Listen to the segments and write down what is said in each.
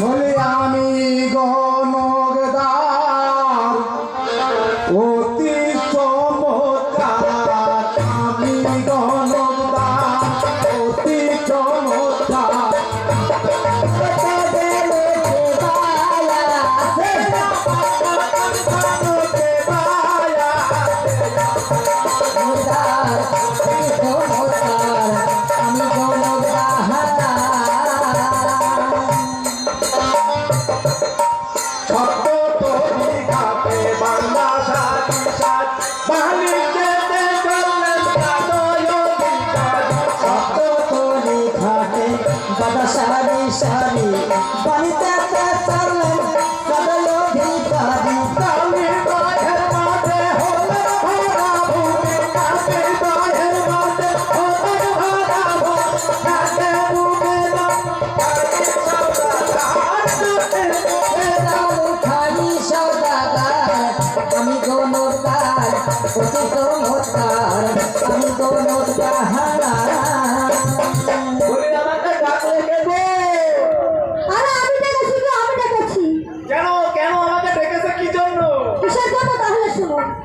বলে আমি গো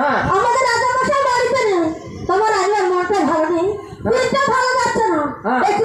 হ্যাঁ। আমাদের রাজা মশাই বাড়িতে নেই। তোমার আজকের মনটা ভালো নেই। হ্যাঁ। দিনটা ভালো যাচ্ছে না। হ্যাঁ। একটু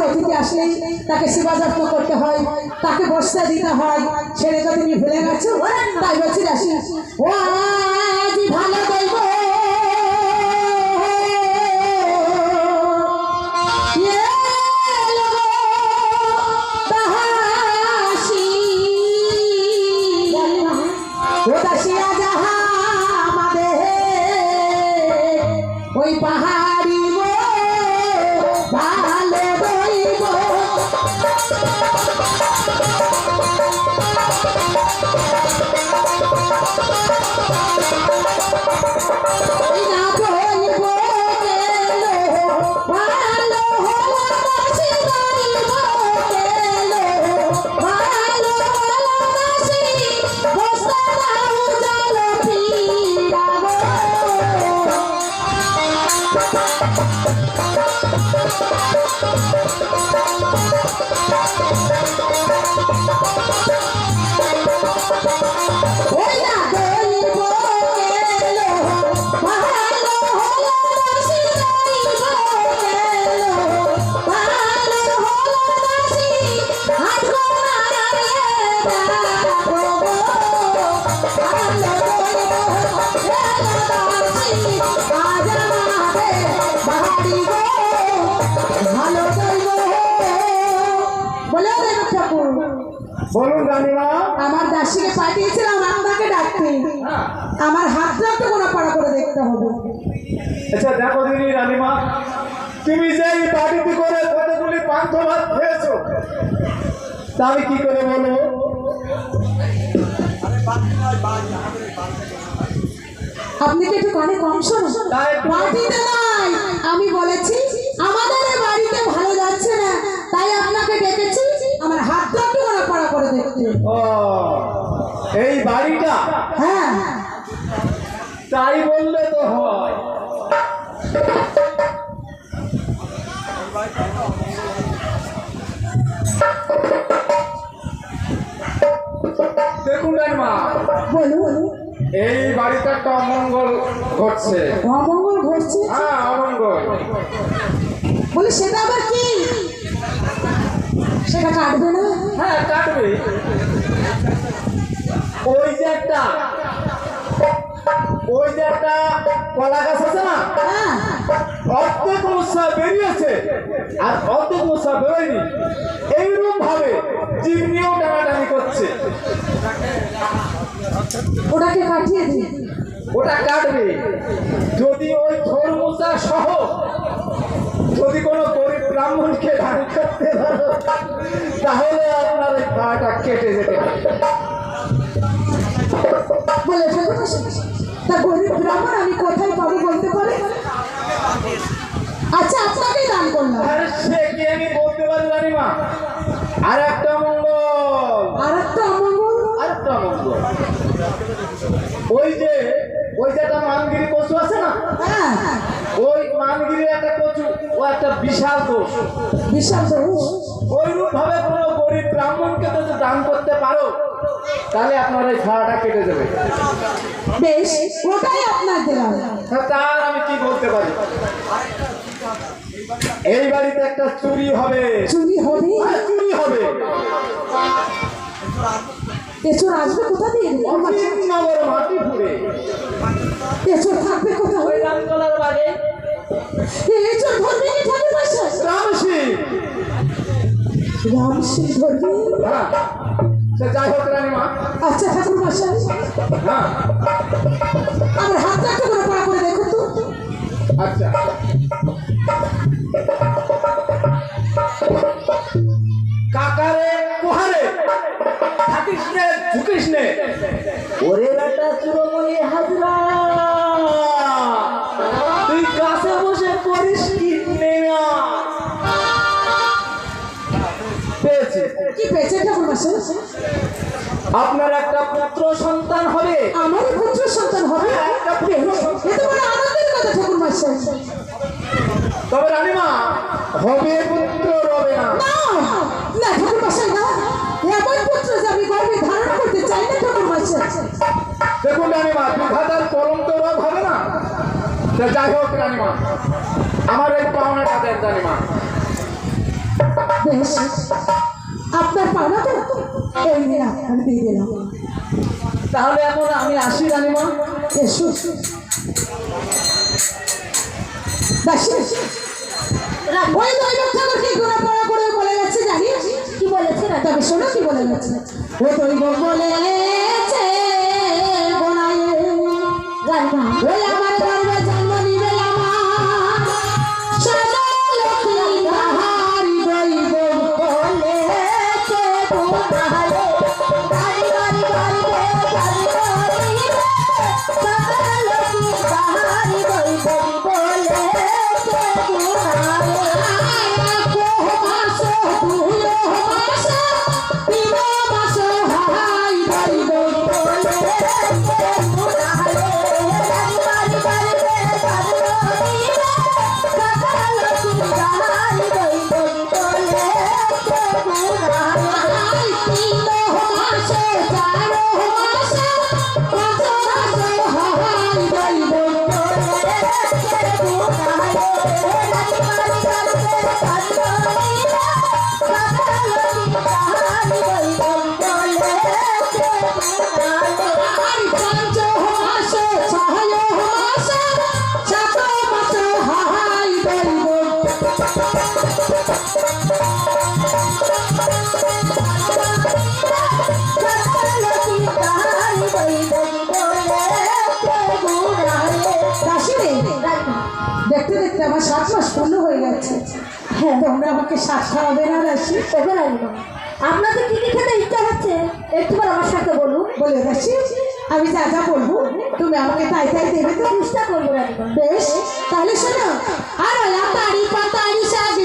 বাড়িতে আসে তাকে সেবাযত্ন করতে হয়, তাকে বস্তা দিতে হয়। ছেলেটা তুমি ভুলে গেছো? তাই বলছি আসি ও 你想要跳 পাঠিয়েছিলাম রামদাকে ডাকতে। আমার হাতটা পাড়া করে দেখতে হবে। আচ্ছা দেখো দিদি তুমি যে এই করে কতগুলি পান্থ ভাত খেয়েছো করে বলো আপনি কি একটু কানে কম শোনো নাই আমি বলেছি আমাদের বাড়িতে ভালো যাচ্ছে না তাই আপনাকে ডেকেছি আমার হাতটা একটু করে দেখতে। এই বাড়িটা? হ্যাঁ। তাই বললে তো হয়। দেখুন মা এই বাড়িটা একটা অমঙ্গল ঘটছে। অমঙ্গল ঘটছে? হ্যাঁ অমঙ্গল। বলি সেটা আবার কি? সেটা কাটবে না? হ্যাঁ কাটবে। ওই যে একটা ওই যে একটা কলা গাছ আছে না? হ্যাঁ। অর্ধেক মশা বেরিয়েছে আর অর্ধেক মশা বেরোয়নি। এইরকম ভাবে চিমনিও টানাটানি করছে। ওটাকে কাটিয়ে দিই ওটা কাটবে। যদি ওই ধর্মসা সহ যদি কোনো গরিব ব্রাহ্মণকে দান করতে পারো তাহলে আপনার ওই পাটা কেটে যেতে পারে। বলে তা গরিব ব্রাহ্মণ আমি কোথায় পাবো বলতে পারে? আচ্ছা দান করলাম। সে কি আমি বলতে পারি রানিমা আর একটা মঙ্গল। আর একটা অমঙ্গল আর একটা মঙ্গল। ওই যে ওই যে একটা মানগিরি কচু আছে না? হ্যাঁ। ওই মানগিরি একটা কচু ও একটা বিশাল দোষ বিশাল দোষ ওইরূপ ভাবে কোনো গরিব ব্রাহ্মণকে যদি দান করতে পারো তাহলে আপনার এই ভাড়াটা কেটে যাবে বেশ ওটাই আপনার তা তার আমি কি বলতে পারি? এই বাড়িতে একটা চুরি হবে। চুরি হবে? চুরি হবে। এচোর আসবে কোথা দিয়ে? নগর মাটি ফুড়ে এচোর থাকবে কোথা ওই রামতলার বাড়ি। ধরবে কি ঠাকুর বাসা রামসি রাম সিং ধরবে হ্যাঁ। সে যাই হোক রানীমা আচ্ছা ঠাকুর বাসা হ্যাঁ। আমার হাতটা একটু করে পড়া করে দেখো তো। আচ্ছা। কাকারে কুহারে। থাকিস নে ঝুঁকিস নে ওরে বেটা চুরমনি হাজরা। কি পেয়েছে ঠাকুর বাসা আপনার একটা পুত্র সন্তান হবে। আমার পুত্র সন্তান হবে? এ তো বড় আনন্দের কথা ঠাকুর তবে রানীমা হবে পুত্র রবে না। না না ঠাকুর না। এমন পুত্র যে আমি গর্বে ধারণ করতে চাই না ঠাকুর বাসা দেখুন রানীমা বিধাতার কলম তো রোগ হবে না? যাই হোক রানীমা আমার এই পাওনাটা দেন রানীমা। বেশ। আপনার তো? এই দিন আপনার দিয়ে দিলাম। তাহলে এখন আমি আসি রানীমা। এসো। ওই দৈবক পড়া করে বলে গেছে জানিস? কি বলেছে? না তবে শোনো কি বলে দৈবক বলেছে দেখতে তোমরা আমাকে সাত খাওয়াবে না রাশি। তবে রাখব আপনাদের কি কি খেতে ইচ্ছা হচ্ছে? একটুবার আমার সাথে বলুন। বলে রাশি আমি যা যা বলব তুমি আমাকে তাই তাই দেবে তো। চেষ্টা করব রাখব বেশ তাহলে শোনো। আর ওলা তারি পাতারি সাজি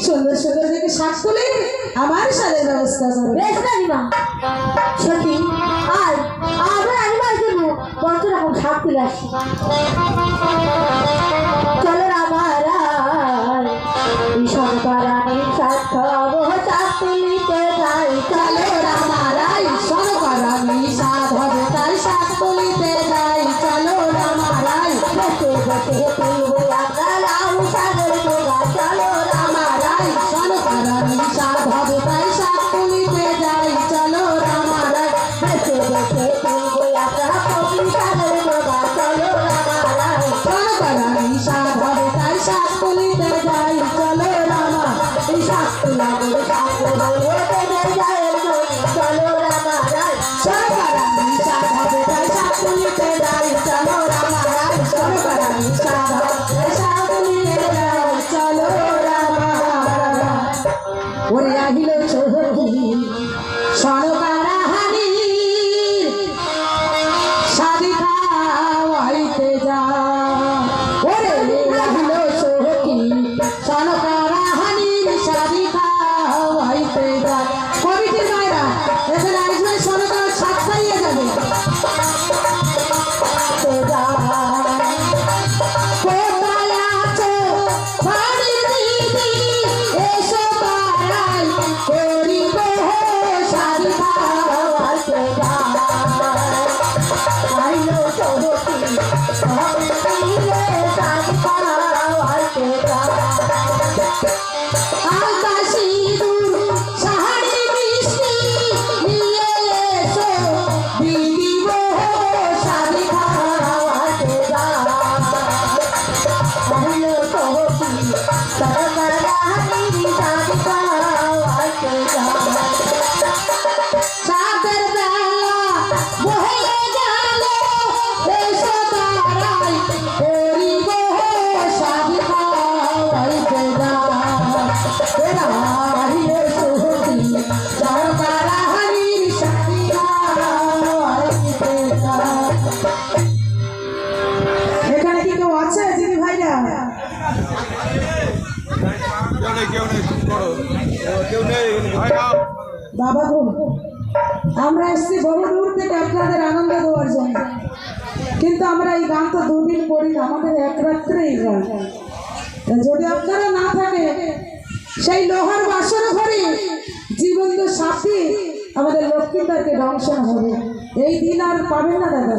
সুন্দর সুন্দর দেখে শ্বাস তুলে আমার সাজের ব্যবস্থা করবে বেশ রানিমা সত্যি? আর আমরা রানিমার জন্য কত রকম শাক তুলে আসি বাবা গো আমরা এসছি বহুদূর থেকে আপনাদের আনন্দ দেওয়ার জন্য। কিন্তু আমরা এই গান তো দুদিন করি না, আমাদের এক রাত্রেই গান। যদি আপনারা না থাকে সেই লোহার বাসন ঘরে জীবন্ত সাথী আমাদের লক্ষ্মীদারকে দংশন হবে। এই দিন আর পাবে না দাদা।